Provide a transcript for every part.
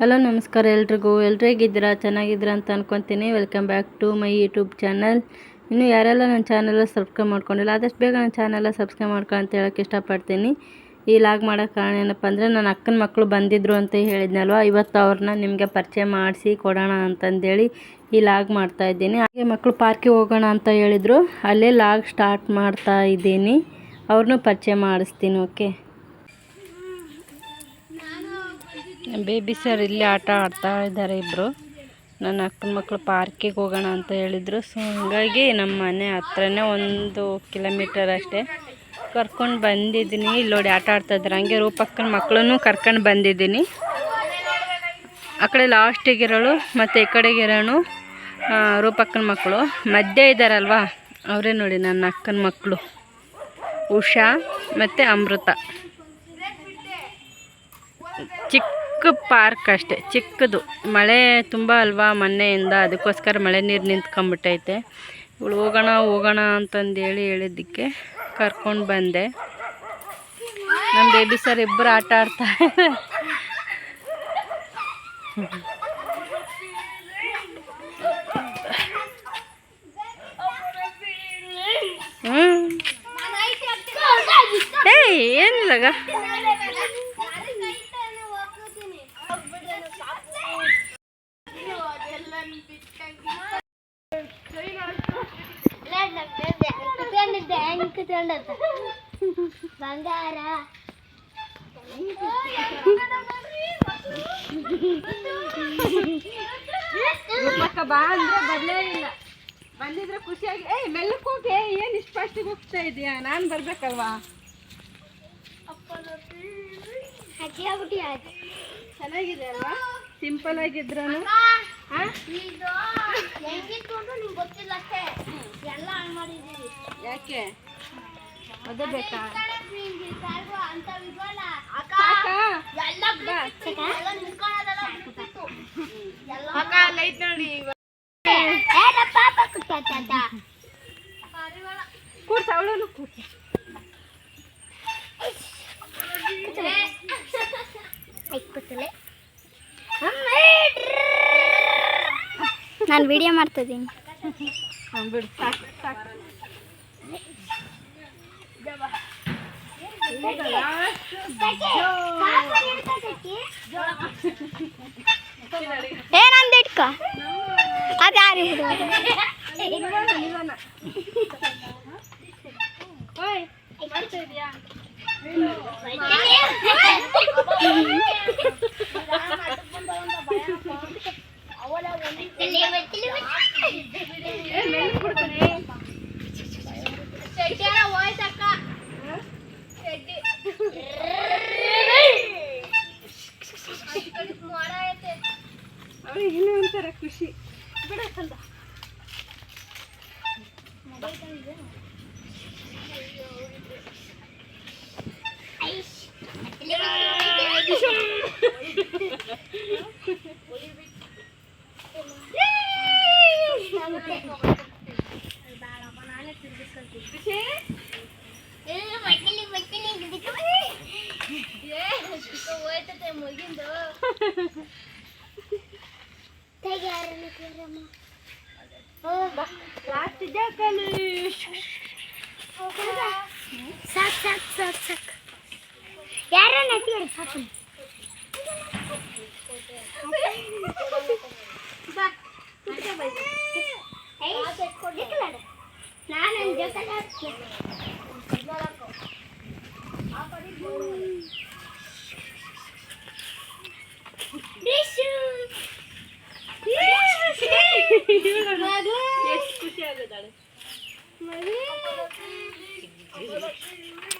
Hello ನಮಸ್ಕಾರ ಎಲ್ರಿಗೂ. ಎಲ್ರು ಹೇಗಿದ್ದೀರಾ? ಚೆನ್ನಾಗಿದ್ದೀರಾ ಅಂತ ಅನ್ಕೊತೀನಿ. Welcome back to my YouTube channel ಇನ್ನು ಯಾರೆಲ್ಲ ನನ್ನ ಚಾನಲ್ ಸಬ್ಸ್ಕ್ರೈಬ್ ಮಾಡ್ಕೊಂಡಿಲ್ಲ, ಆದಷ್ಟು ಬೇಗ ನನ್ನ ಚಾನಲ್ ಸಬ್ಸ್ಕ್ರೈಬ್ ಮಾಡ್ಕೊ ಅಂತ ಹೇಳೋಕ್ಕೆ ಇಷ್ಟಪಡ್ತೀನಿ. ಈ ಲಾಗ್ ಮಾಡೋಕ್ಕೆ ಕಾರಣ ಏನಪ್ಪ ಅಂದರೆ ನನ್ನ ಅಕ್ಕನ ಮಕ್ಕಳು ಬಂದಿದ್ದರು ಅಂತ ಹೇಳಿದ್ನಲ್ವ, ಇವತ್ತು ಅವ್ರನ್ನ ನಿಮಗೆ ಪರಿಚಯ ಮಾಡಿಸಿ ಕೊಡೋಣ ಅಂತಂದೇಳಿ ಈ ಲಾಗ್ ಮಾಡ್ತಾ ಇದ್ದೀನಿ. ಹಾಗೆ ಮಕ್ಕಳು ಪಾರ್ಕಿಗೆ ಹೋಗೋಣ ಅಂತ ಹೇಳಿದರು, ಅಲ್ಲೇ ಲಾಗ್ ಸ್ಟಾರ್ಟ್ ಮಾಡ್ತಾ ಇದ್ದೀನಿ. ಅವ್ರನ್ನೂ ಪರಿಚಯ ಮಾಡಿಸ್ತೀನಿ, ಓಕೆ? ಬೇಬಿ ಸರ್ ಇಲ್ಲಿ ಆಟ ಆಡ್ತಾ ಇದ್ದಾರೆ ಇಬ್ಬರು ನನ್ನ ಅಕ್ಕನ ಮಕ್ಕಳು ಪಾರ್ಕಿಗೆ ಹೋಗೋಣ ಅಂತ ಹೇಳಿದರು. ಸೊ ಹಂಗಾಗಿ ನಮ್ಮ ಮನೆ ಹತ್ರನೇ ಒಂದು ಕಿಲೋಮೀಟರ್ ಅಷ್ಟೇ. ಕರ್ಕೊಂಡು ಬಂದಿದ್ದೀನಿ. ಇಲ್ಲಿ ನೋಡಿ ಆಟ ಆಡ್ತಾ ಇದ್ರೆ. ಹಂಗೆ ರೂಪಕ್ಕನ ಮಕ್ಕಳನ್ನು ಕರ್ಕೊಂಡು ಬಂದಿದ್ದೀನಿ. ಆ ಕಡೆ ಲಾಸ್ಟಿಗಿರೋಳು ಮತ್ತು ಈ ಕಡೆಗಿರೋನು ರೂಪಕ್ಕನ ಮಕ್ಕಳು. ಮಧ್ಯೆ ಇದ್ದಾರಲ್ವಾ ಅವರೇ ನೋಡಿ ನನ್ನ ಅಕ್ಕನ ಮಕ್ಕಳು. ಉಷಾ ಮತ್ತು ಅಮೃತ. ಚಿಕ್ಕ ಪಾರ್ಕ್ ಅಷ್ಟೇ. ಚಿಕ್ಕದು. ಮಳೆ ತುಂಬ ಅಲ್ವಾ ಮೊನ್ನೆಯಿಂದ? ಅದಕ್ಕೋಸ್ಕರ ಮಳೆ ನೀರು ನಿಂತ್ಕೊಂಬಿಟ್ಟೈತೆ ಇವಳು ಹೋಗೋಣ ಹೋಗೋಣ ಅಂತಂದೇಳಿ ಹೇಳಿದ್ದಕ್ಕೆ. ಕರ್ಕೊಂಡು ಬಂದೆ. ನಮ್ಮ ಬೇಬಿ ಸರ್ ಇಬ್ಬರು ಆಟ ಆಡ್ತಾ ಹ್ಞೂ ಏನಿಲ್ಲಗ ಬಂಗಾರ. ರೂಪಕ್ಕ ಬಾ ಅಂದ್ರೆ ಬರಲೇ ಇಲ್ಲ. ಬಂದಿದ್ರೆ ಖುಷಿಯಾಗಿ ಏಯ್ ಮೆಲ್ಲಕ್ಕೆ ಹೋಗಿ ಏನು ಇಷ್ಟು ಫಾಸ್ಟಿಗೆ ಹೋಗ್ತಾ ಇದೀಯಾ? ನಾನು ಬರ್ಬೇಕಲ್ವಾ? ಹಕ್ಕಿ ಆಗ್ಬಿಟ್ಟಿ ಆಯ್ತು. ಚೆನ್ನಾಗಿದೆ ಅಲ್ವಾ? ಸಿಂಪಲ್ ಆಗಿದ್ರು ಹೆಂಗಿತ್ತು ಅಂತ ನಿಮ್ಗೆ ಗೊತ್ತಿಲ್ಲ ಅಷ್ಟೇ. ಎಲ್ಲ ಹಾಳು ಮಾಡಿದ್ದೀವಿ ಯಾಕೆ? ಅದೇ ಬೇಕಾ? ಅಕ್ಕ. ಕೂರ್ಸ ಕೂರ್ಸ. ನಾನು ವಿಡಿಯೋ ಮಾಡ್ತಿದ್ದೀನಿ ಹ್ಞೂ ಬಿಡು ಸಾಕು ಸಾಕು ಏನಂದ ಇಟ್ಕೊ ಅದು ಯಾರು ಓಯ್ ಅವ್ರಿಗೆ ಇನ್ನೂ ಒಂಥರ ಖುಷಿ. ಬಿಡಕ್ಕಂತ ಖುಷಿ ಸಾಕ್ ಸಾಕ್ ಸಾಕ್ ಸಾಕ್. ಯಾರ ನಟಿ ಸಾಕು. ನಾನು ಜೊತೆ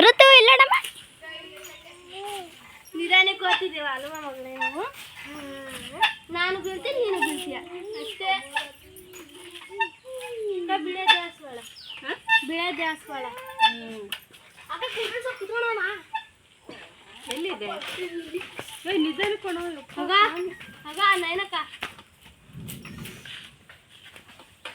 ಋತು ಇಲ್ಲಡಮ್ಮ ನಿಧಾನಕ್ಕೆ ಓದ್ತಿದ್ದೇವ ಅಲ್ವಾ ಮಗಳೇ ನಾವು ನಾನು ಬೀಳ್ತೀನಿ ನೀನು ಬೀಳ್ತೀಯ ಅಷ್ಟೇ ಬಿಳೆ ದಾಸವಾಳ ಬಿಳೆ ದಾಸವಾಳ ಹ್ಞೂ ಅಕ್ಕ ಕುಂಡ್ರಿ ಸ್ವಲ್ಪ ಕುತ್ಕೊಳ್ಳೋಣ ಎಲ್ಲಿದೆ ಏಯ್ ನಿಧಾನಕ್ಕೆ ಕೊಡು ಆಗ ಆಗ ನಯನಕ್ಕ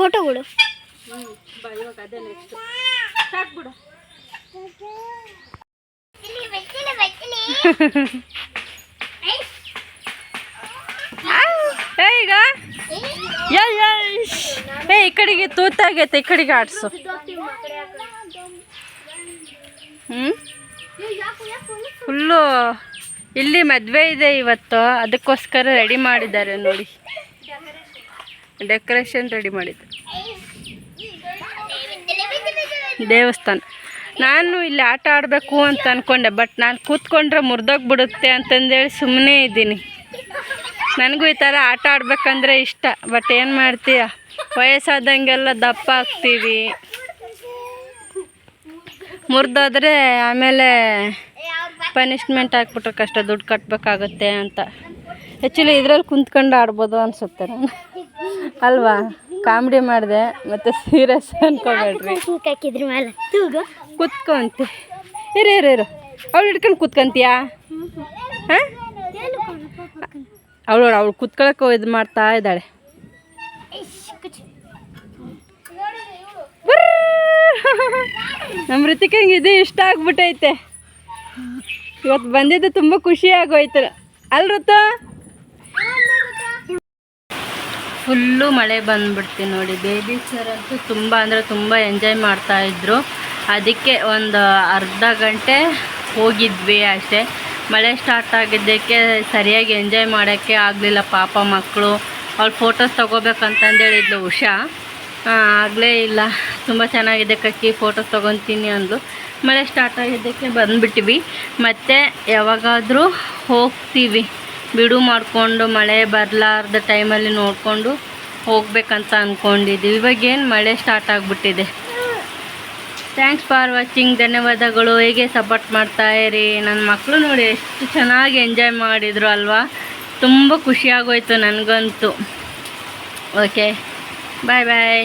ಫೋಟೋಗಳು. ಈಗ? ಈ ಕಡೆಗೆ ತೂತಾಗೈತೆ, ಈ ಕಡೆಗೆ ಆಡ್ಸು. ಹ್ಞೂ ಫುಲ್ಲು ಇಲ್ಲಿ ಮದುವೆ ಇದೆ ಇವತ್ತು. ಅದಕ್ಕೋಸ್ಕರ ರೆಡಿ ಮಾಡಿದ್ದಾರೆ ನೋಡಿ. ಡೆಕೋರೇಷನ್ ರೆಡಿ ಮಾಡಿದ್ದು. ದೇವಸ್ಥಾನ. ನಾನು ಇಲ್ಲಿ ಆಟ ಆಡಬೇಕು ಅಂತ ಅಂದ್ಕೊಂಡೆ ಬಟ್ ನಾನು ಕೂತ್ಕೊಂಡ್ರೆ ಮುರಿದೋಗ್ಬಿಡುತ್ತೆ ಅಂತಂದೇಳಿ ಸುಮ್ಮನೆ ಇದ್ದೀನಿ. ನನಗೂ ಈ ಥರ ಆಟ ಆಡಬೇಕಂದ್ರೆ ಇಷ್ಟ, ಬಟ್ ಏನು ಮಾಡ್ತೀಯ? ವಯಸ್ಸಾದಂಗೆಲ್ಲ ದಪ್ಪ ಆಗ್ತೀವಿ. ಮುರಿದೋದ್ರೆ ಆಮೇಲೆ ಪನಿಷ್ಮೆಂಟ್ ಹಾಕ್ಬಿಟ್ರೆ ಕಷ್ಟ, ದುಡ್ಡು ಕಟ್ಟಬೇಕಾಗುತ್ತೆ ಅಂತ. ಆ್ಯಕ್ಚುಲಿ ಇದ್ರಲ್ಲಿ ಕುಂತ್ಕೊಂಡು ಆಡ್ಬೋದು ಅನ್ಸುತ್ತೆ ನಾನು ಅಲ್ವಾ? ಕಾಮಿಡಿ ಮಾಡಿದೆ, ಮತ್ತು ಸೀರಿಯಸ್ ಅನ್ಕೋಬೇಡ್ರಿ. ಕುತ್ಕೊಂತಿ. ಇರು ಇರು ಇರು. ಅವಳು ಹಿಡ್ಕೊಂಡು ಕುತ್ಕೊಂತೀಯಾ? ಹಾಂ? ಅವಳು ಅವಳು ಕುತ್ಕೊಳಕ್ಕೆ ಇದು ಮಾಡ್ತಾ ಇದ್ದಾಳೆ. ನಮ್ಮ ಋತಿಕಂಗೆ ಇದು ಇಷ್ಟ ಆಗ್ಬಿಟ್ಟೈತೆ ಇವತ್ತು ಬಂದಿದ್ದು ತುಂಬ ಖುಷಿ ಆಗೋಯ್ತು ಅಲ್ ಫುಲ್ಲು ಮಳೆ ಬಂದ್ಬಿಡ್ತೀನಿ ನೋಡಿ. ಬೇಬಿ ಸರ್ ಅಂತೂ ತುಂಬ ಅಂದರೆ ತುಂಬ ಎಂಜಾಯ್ ಮಾಡ್ತಾ ಇದ್ರು. ಅದಕ್ಕೆ ಒಂದು ಅರ್ಧ ಗಂಟೆ ಹೋಗಿದ್ವಿ ಅಷ್ಟೇ. ಮಳೆ ಸ್ಟಾರ್ಟ್ ಆಗಿದ್ದಕ್ಕೆ ಸರಿಯಾಗಿ ಎಂಜಾಯ್ ಮಾಡೋಕ್ಕೆ ಆಗಲಿಲ್ಲ ಪಾಪ ಮಕ್ಕಳು ಅವ್ಳು ಫೋಟೋಸ್ ತೊಗೋಬೇಕಂತಂದೇಳಿದ್ಲು ಉಷಾ. ಆಗಲೇ ಇಲ್ಲ. ತುಂಬ ಚೆನ್ನಾಗಿದೆ ಕಕ್ಕಿ ಫೋಟೋಸ್ ತೊಗೊತೀನಿ ಅಂದ್ಲು. ಮಳೆ ಸ್ಟಾರ್ಟ್ ಆಗಿದ್ದಕ್ಕೆ ಬಂದುಬಿಟ್ವಿ. ಮತ್ತು ಯಾವಾಗಾದರೂ ಹೋಗ್ತೀವಿ. ಬಿಡು ಮಾಡಿಕೊಂಡು ಮಳೆ ಬರಲಾರ್ದ ಟೈಮಲ್ಲಿ ನೋಡಿಕೊಂಡು ಹೋಗ್ಬೇಕಂತ ಅಂದ್ಕೊಂಡಿದ್ದೀವಿ ಇವಾಗ ಏನು ಮಳೆ ಸ್ಟಾರ್ಟ್ ಆಗಿಬಿಟ್ಟಿದೆ. ಥ್ಯಾಂಕ್ಸ್ ಫಾರ್ ವಾಚಿಂಗ್ ಧನ್ಯವಾದಗಳು. ಹೇಗೆ ಸಪೋರ್ಟ್ ಮಾಡ್ತಾ ಇರಿ? ನನ್ನ ಮಕ್ಕಳು ನೋಡಿ ಎಷ್ಟು ಚೆನ್ನಾಗಿ ಎಂಜಾಯ್ ಮಾಡಿದರು ಅಲ್ವಾ? ತುಂಬ ಖುಷಿಯಾಗೋಯ್ತು ನನಗಂತೂ. ಓಕೆ ಬಾಯ್ ಬಾಯ್